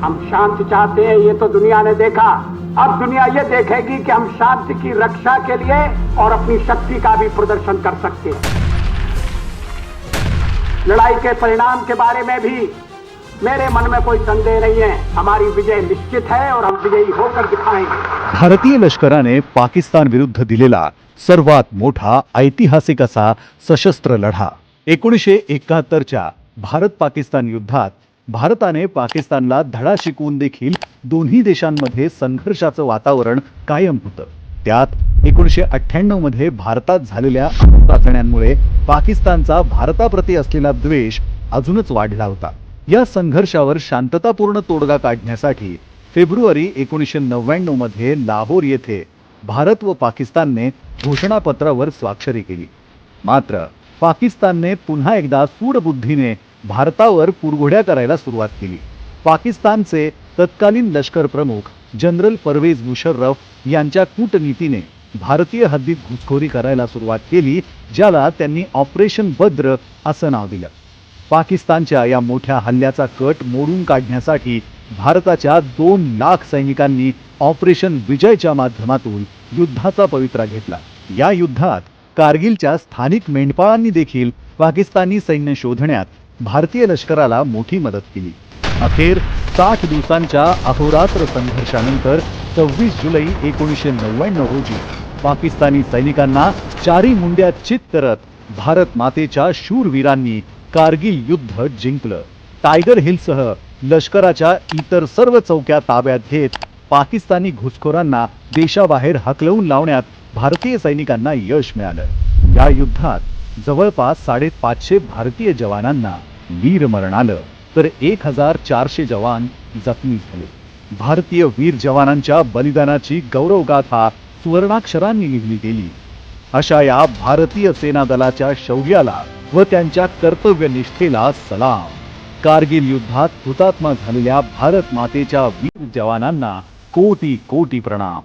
हम शांति चाहते हैं, ये तो दुनिया ने देखा। अब दुनिया ये देखेगी कि हम शांति की रक्षा के लिए और अपनी शक्ति का भी प्रदर्शन कर सकते हैं। लड़ाई के परिणाम के बारे में भी मेरे मन में कोई संदेह नहीं है। हमारी विजय निश्चित है और हम विजयी होकर दिखाएँगे। भारतीय लष्कराने पाकिस्तान विरुद्ध दिलेला सर्वात मोठा ऐतिहासिक असा सशस्त्र लढा। एकोणीसशे एकाहत्तरच्या भारत पाकिस्तान युद्धात भारताने पाकिस्तानला धडा शिकवून देखील दोन्ही देशांमध्ये संघर्षाचं वातावरण कायम होतं. त्यात एकोणीसशे अठ्ठ्याण्णवमध्ये भारतात झालेल्या चाचण्यांमुळे पाकिस्तानचा भारताप्रती असलेला द्वेष अजूनच वाढला होता. या संघर्षावर शांततापूर्ण तोडगा काढण्यासाठी फेब्रुवारी एकोणीसशे नव्याण्णवमध्ये लाहोर येथे भारत व पाकिस्तानने घोषणापत्रावर स्वाक्षरी केली. मात्र पाकिस्तानने पुन्हा एकदा सूडबुद्धीने भारतावर कुरघोड्या करायला सुरुवात केली. पाकिस्तानचे तत्कालीन लष्कर प्रमुख जनरल परवेज मुशर्रफ यांच्या कूटनीतीने भारतीय हद्दीत घुसखोरी करायला सुरुवात केली ज्याला त्यांनी ऑपरेशन बद्र असं नाव दिलं. पाकिस्तानच्या या मोठ्या हल्ल्याचा कट मोडून काढण्यासाठी भारताच्या दोन लाख सैनिकांनी ऑपरेशन विजयच्या माध्यमातून युद्धाचा पवित्रा घेतला. या युद्धात कारगिलच्या स्थानिक मेंढपाळांनी देखील पाकिस्तानी सैन्य शोधण्यात भारतीय लष्कराला मोठी मदत केली. अखेर साठ दिवसांच्या अहोरात्र संघर्षानंतर सव्वीस जुलै एकोणीसशे नव्याण्णव रोजी पाकिस्तानी सैनिकांना चारी मुंड्या चित करत भारत मातेच्या शूरवीरांनी कारगिल युद्ध जिंकलं. टायगर हिलसह लष्कराच्या इतर सर्व चौक्या ताब्यात घेत पाकिस्तानी घुसखोरांना देशाबाहेर हकलवून लावण्यात भारतीय सैनिकांना यश मिळालं. या युद्धात जवळपास साडेपाचशे भारतीय जवानांना वीरमरण आलं तर एक हजार चारशे जवान जखमी झाले. भारतीय वीर जवानांच्या बलिदानाची गौरवगाथा सुवर्णाक्षरांनी लिहिली गेली. अशा या भारतीय सेना दलाच्या शौर्याला व त्यांच्या कर्तव्यनिष्ठेला सलाम. कारगिल युद्धात हुतात्मा झालेल्या भारत मातेच्या वीर जवानांना कोटी कोटी प्रणाम.